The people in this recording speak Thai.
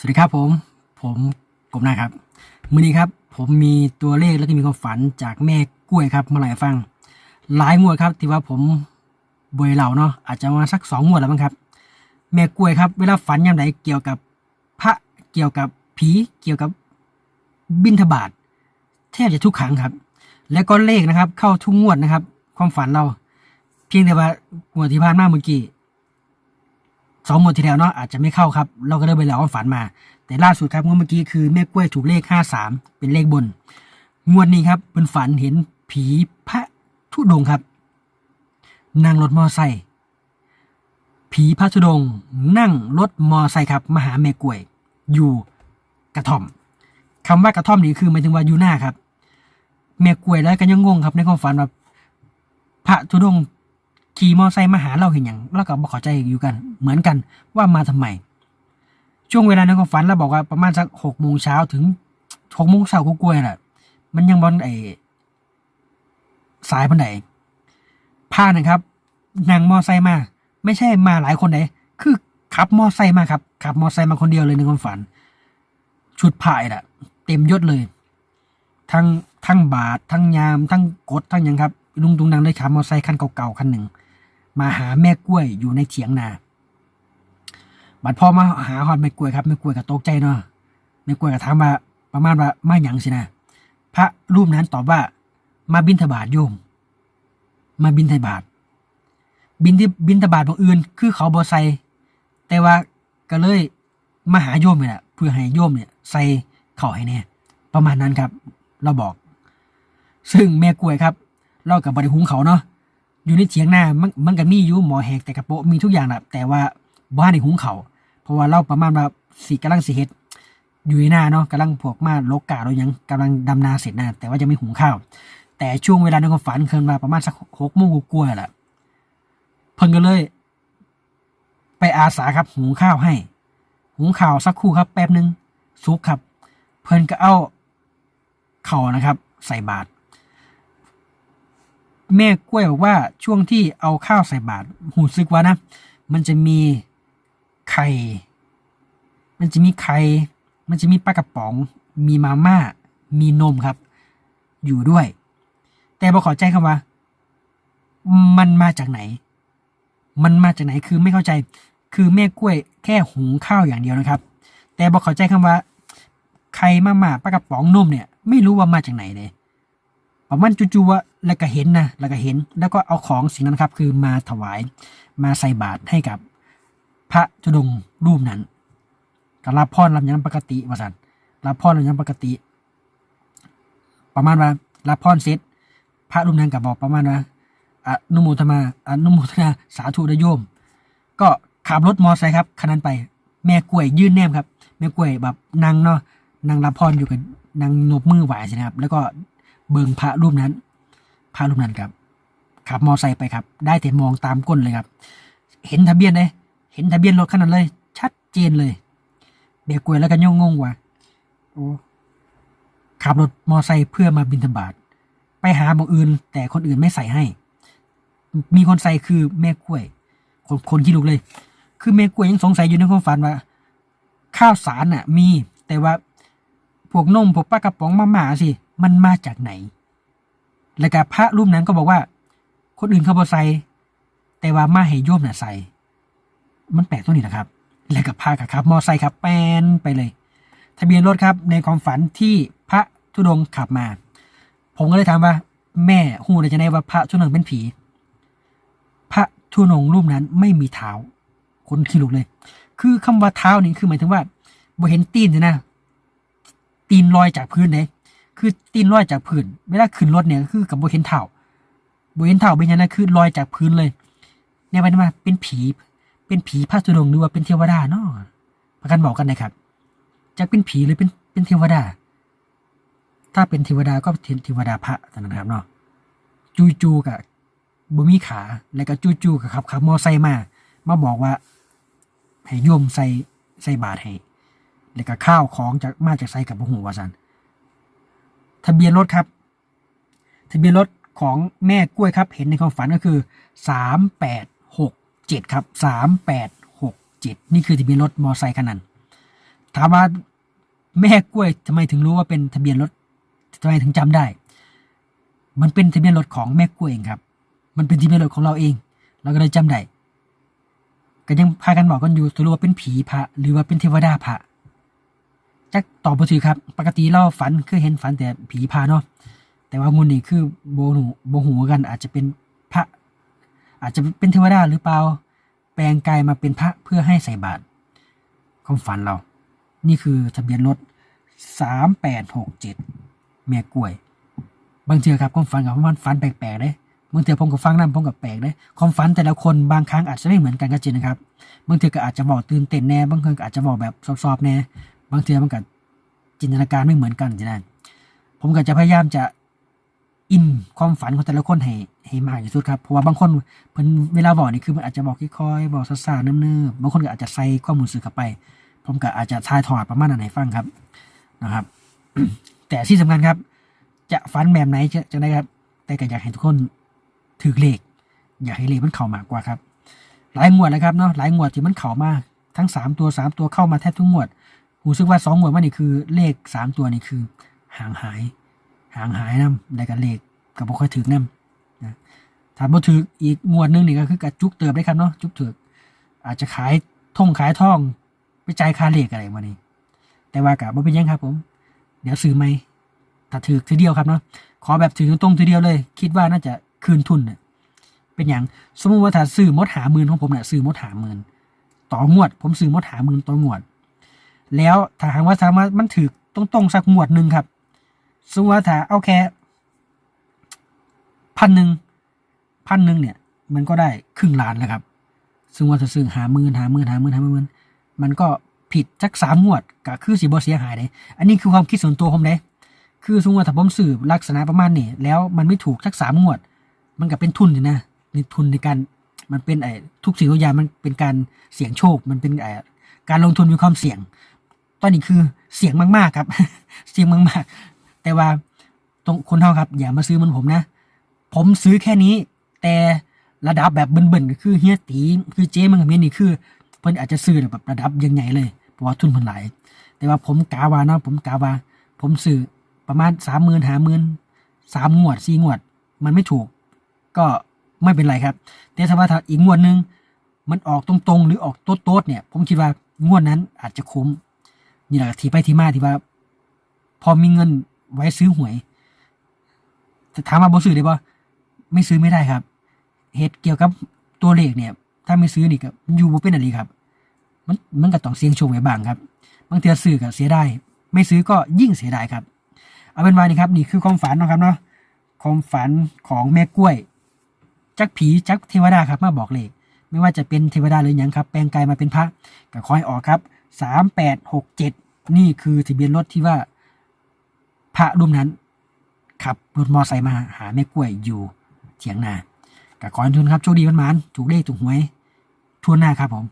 สวัสดีครับผม ผมกบนะครับมือนี้ครับ ผมมีตัวเลขแล้วก็มีความฝันจากแม่กล้วยครับ มาเล่าให้ฟัง หลายงวดครับที่ว่าผมบวยเหล่าเนาะอาจจะมาสักสองงวดแล้วมั้งครับ แม่กล้วยครับ เวลาฝันยามใดเกี่ยวกับพระเกี่ยวกับผีเกี่ยวกับบิณฑบาตแทบจะทุกครั้งครับ และก็เลขนะครับ เข้าทุกงวดนะครับ ความฝันเรา เพียงแต่ว่างวดที่ผ่านมาเมื่อกี้ สองงวดที่แล้วเนาะอาจจะไม่เข้าครับ เราก็เลยไปเล่าความฝันมา แต่ล่าสุดครับงวดเมื่อกี้คือแม่กล้วยถูกเลขห้าสามเป็นเลขบน งวดนี้ครับเป็นฝันเห็นผีพระธุดงค์ครับ นั่งรถมอไซค์ผีพระธุดงค์นั่งรถมอไซค์ครับมาหาแม่กล้วย อยู่กระท่อมคำว่ากระท่อมนี่คือหมายถึงว่าอยู่หน้าครับ แม่กล้วยแล้วก็ยังงงครับในความฝันว่าพระธุดงค์ ขี่มอไซค์มาหาเราเห็นอย่างเราก็บอกข้าใจอยู่กัน เหมือนกันว่ามาทำไมช่วงเวลาในความฝันเราบอกว่าประมาณสักหกโมงเช้าถึงหกโมงเช้าก็กล้วยแหละมันยังบอลไอสายพันไหนผ้านะครับนั่งมอไซค์มา ไม่ใช่มาหลายคนไหนคือขับมอไซค์มาครับขับมอไซค์มาคนเดียวเลยในความฝัน ชุดผ้าแหละเต็มยศเลย ทั้งทั้งบาททั้งยาม ทั้งกดทั้งยังครับลุงตุงนางได้ขับมอไซค์คันเก่าๆคันหนึ่ง มาหาแม่กล้วยอยู่ในเถียงนาบัดพ่อมาหาฮอดแม่กล้วยครับแม่กล้วยก็ตกใจเนาะแม่กล้วยก็ถามว่าประมาณว่ามาหยังสินะพระรูปนั้นตอบว่า มาบินทบาทโยม มาบินทบาทบินที่บินทบาทของอื่น คือเขาบ่ใส่แต่ว่าก็เลยมาหาโยมนี่แหละเพื่อให้โยมเนี่ยใส่เข่าให้แน่ประมาณนั้นครับ เราบอก ซึ่งแม่กล้วยครับ เรากับบริหุงเขาเนาะ อยู่ในเถียงหน้ามันมันก็มีอยู่หมอแหกแต่กระโปะมีทุกอย่างแหละแต่ว่าบ้านในหุงเขาเพราะว่าเราประมาณว่าสีกำลังสีเฮ็ดอยู่ในหน้าเนาะกำลังพวกมาโลกกาเรายังกำลังดำนาเสร็จนะแต่ว่าจะไม่หุงข้าว แต่ช่วงเวลาในความฝันเคินมาประมาณสักหกโมงกลัวาๆแหละเพิ่นก็เลย ไปอาสาครับหุงข้าวให้ หุงข้าวสักครู่ครับ แป๊บหนึ่งซุกครับ เพิ่นก็เอาเข่านะครับ ใส่บาตร แม่กล้วยบอกว่าช่วงที่เอาข้าวใส่บาตรหูซึกว่านะ มันจะมีไข่ มันจะมีไข่ มันจะมีปลากระป๋อง มีมาม่า มีนมครับ อยู่ด้วย แต่บอขอใจคำว่า มันมาจากไหน มันมาจากไหนคือไม่เข้าใจ คือแม่กล้วยแค่หุงข้าวอย่างเดียวนะครับ แต่บอขอใจคำว่าไข่มาม่าปลากระป๋องนมเนี่ย ไม่รู้ว่ามาจากไหนเลย ประมาณจู่ๆว่าแล้วก็เห็นนะแล้วก็เห็น แล้วก็เอาของสิ่งนั้นครับ คือมาถวายมาใส่บาตรให้กับพระธุดงรูปนั้นก็รับพรรับยังปกติว่าสันรับพรรับยังปกติ ประมาณว่ารับพรเสร็จพระรูปนั้นก็บอกประมาณว่าอนุโมทนาอนุโมทนาสาธุนะโยม ก็ขับรถมอไซค์ครับคันนั้นไป แม่กล้วยยื่นแนมครับ แม่กล้วยแบบนั่งเนาะนั่งรับพรอยู่กับนั่งนบมือไหวใช่ไหมครับ แล้วก็ เบิงพระรูปนั้น พระรูปนั้นครับ ขับมอไซค์ไปครับ ได้แต่มองตามก้นเลยครับ เห็นทะเบียนเลย เห็นทะเบียนรถคันนั้นเลย ชัดเจนเลยเบียกวยแล้วก็ย่งงงว่ะโอ้ขับรถมอไซค์เพื่อมาบินธบาตไปหาบางอื่น แต่คนอื่นไม่ใส่ให้ มีคนใส่คือแม่กล้วย คนคนที่ลูกเลย คือแม่กล้วยยังสงสัยอยู่ในความฝันว่า ข้าวสารน่ะ มีแต่ว่าพวกนมพวกปลากระป๋องมาม่าสิ มันมาจากไหน แล้วก็พระรูปนั้นก็บอกว่า คนอื่นเขาบอใส่แต่ว่ามาให้โยมน่ะใส่มันแปลกตรงนี้นะครับ แล้วกับพากับขับ มอไซค์ครับแปนไปเลย ทะเบียนรถครับ ในความฝันที่พระธุดงขับมา ผมก็เลยถามว่า แม่หูได้จะได้ว่าพระธุดงเป็นผี พระธุดงรูปนั้นไม่มีเท้า คนขี้ลุกเลย คือคำว่าเท้านี่คือหมายถึงว่าบ่เห็นตีนนะตีนลอยจากพื้นเลย คือตีนลอยจากพื้นเวลาขึ้นรถเนี่ยคือกับบเห็นเท้าบเห็นเท้าเป็นยังไงคือลอยจากพื้นเลยเนี่ยหมาเป็นผี เป็นผีพระธุดงค์หรือว่าเป็นเทวดาเนาะประกันบอกกันนะครับจะเป็นผีหรือเป็นเป็นเทวดา ถ้าเป็นเทวดาก็เป็นเทวดาพระนั้นครับเนาะจูจูกับบุมีขาแล้วก็จูจูกับขับขับมอไซค์มามาบอกว่าให้โยมใส่ใส่บาตรให้แล้วก็ข้าวของจากมาจากไซกับพหูวาสัน ทะเบียนรถครับ ทะเบียนรถของแม่กล้วยครับ เห็นในความฝันก็คือสามแปดหกเจ็ดครับสามแปดหกเจ็ดนี่คือทะเบียนรถมอไซค์คันนั้น ถามว่าแม่กล้วยทำไมถึงรู้ว่าเป็นทะเบียนรถทำไมถึงจำได้ มันเป็นทะเบียนรถของแม่กล้วยเองครับ มันเป็นทะเบียนรถของเราเอง เราก็เลยจำได้ก็ยังพากันบอกกันอยู่สรุปว่าเป็นผีพระหรือว่าเป็นเทวดาพระ จักตอบบ่ถือครับ ปกติเราฝันคือเห็นฝันแต่ผีพระเนาะแต่ว่างุนนี่คือโบหูโบหูกัน อาจจะเป็นพระ อาจจะเป็นเทวดาหรือเปล่า แปลงกายมาเป็นพระเพื่อให้ใส่บาตรความฝันเรา นี่คือทะเบียนรถสามแปดหกเจ็ดแม่กล้วย บางเทือครับความฝันกับมันฝันแปลกๆเลยบางเทือผมก็ฟังนั่นผมก็แปลกเลยความฝันแต่ละคนบางครั้งอาจจะไม่เหมือนกันก็จริงนะครับ บางเทือก็อาจจะบอกตื่นเต้นแน่ บางคนก็อาจจะบอกแบบซอบๆแน่ บางเทือมันก็จินตนาการไม่เหมือนกันจ้ะนะผมก็จะพยายามจะอินความฝันของแต่ละคนให้ให้มากที่สุดครับเพราะว่าบางคนเพิ่นเวลาบอกนี่คือมันอาจจะบอกค่อยๆบอกซ่าๆเนิบๆบางคนก็อาจจะใส่ความรู้สึกเข้าไป ผมก็อาจจะทายถอดประมาณนั้นให้ฟังครับนะครับ แต่ที่สำคัญครับ จะฝันแบบไหนจะจะได้ครับ แต่ก็อยากให้ทุกคนถือเลข อยากให้เลขมันเข้ามากกว่าครับ หลายงวดแล้วครับเนาะหลายงวดที่มันเข้ามาทั้งสามตัวสามตัวเข้ามาแทบทุกงวด รู้สึกว่าสองงวดว่านี่คือเลขสามตัวนี่คือห่างหาย ห่างหายนํได้กับเลขกับบ่ค่อยถึกนํนะถ้าบ่ถึกอีกงวดหนึงนี่ก็คือกระจุกเติบได้ครับเนาะจุกถึกอาจจะขายท่งขายท่องไปจ่ายค่าเลขอะไรมานี่แต่ว่ากับบ่เป็นยังครับผม เดี๋ยวซื้อไหมถ้าถือทีเดียวครับเนาะขอแบบถือตรงๆทีเดียวเลย คิดว่าน่าจะคืนทุนเนี่ยเป็นอย่างสมมติว่าถ้าซื้อมดหาหมื่นของผมเนี่ยซื้อมดหาหมื่นต่องวด ผมซื้อมดหาหมื่นต่องวด แล้วถ้าหากว่าสามารถมันถือตรงๆสักงวดหนึ่งครับสมมติว่าถ้าเอาแค่พันหนึ่งพันหนึ่งเนี่ย มันก็ได้ครึ่งล้านแล้วครับ ซึ่งว่าถ้าซื้อหาหมื่นหาหมื่นหาหมื่นหาหมื่นมันก็ผิดจักสามงวดก็คือสิบ่เสียหายเลยอันนี้คือความคิดส่วนตัวผมเลยคือสมมติว่าถ้าผมสืบลักษณะประมาณนี้แล้วมันไม่ถูกจักสามงวด มันก็เป็นทุนอยู่นะนี่ทุนในการมันเป็นไอ้ทุกสิ่งทุกอย่างมันเป็นการเสี่ยงโชค มันเป็นไอ้การลงทุนมีความเสี่ยง ตอนนี้คือเสียงมากๆครับ เสียงมากๆ แต่ว่าตรงคนเท่าครับ อย่ามาซื้อเหมันผมนะ ผมซื้อแค่นี้ แต่ระดับแบบเบิ่นๆก็คือเฮียตี คือเจ๊มันกับเมียนี่คือเพิ่นอาจจะซื้อแบบระดับยังไงเลยเพราะว่าทุนเพิ่นหลายแต่ว่าผมกาวาเนาะผมกาวา ผมซื้อประมาณสามหมื่นห้าหมื่นสามงวดสี่งวด มันไม่ถูก ก็ไม่เป็นไรครับ แต่ถ้าว่าถ้าอีกงวดหนึงมันออกตรงๆ หรือออกโต๊ดๆเนี่ย ผมคิดว่างวดนั้นอาจจะคุ้ม นี่แหละที่ไปที่มาที่ว่า พอมีเงินไว้ซื้อหวยแต่ถามว่าบ่ซื้อได้ป่ไม่ซื้อไม่ได้ครับเหตุเกี่ยวกับตัวเลขเนี่ย ถ้าไม่ซื้อนี่ก็อยู่บ่เป็นอะไรครับ มันมันก็ต้องเสี่ยงโชคไว้บ้างครับบางเทีซื้อก็เสียได้ไม่ซื้อก็ยิ่งเสียดายครับ เอาเป็นว่านี่ครับนี่คือความฝันนะครับเนาะความฝันของแม่กล้วย จักผีจักเทวดาครับมาบอกเลขไม่ว่าจะเป็นเทวดาหรือหยังครับ แปลงกายมาเป็นพระก็คอยออกครับ สามแปดหกเจ็ดนี่คือทะเบียนรถที่ว่า พระรูปนั้นขับรถมอไซค์มาหาแม่กล้วยอยู่เถียงนาก็ขอให้ทุนครับโชคดีมันมันถูกเลขถูกหวยทั่วหน้าครับผม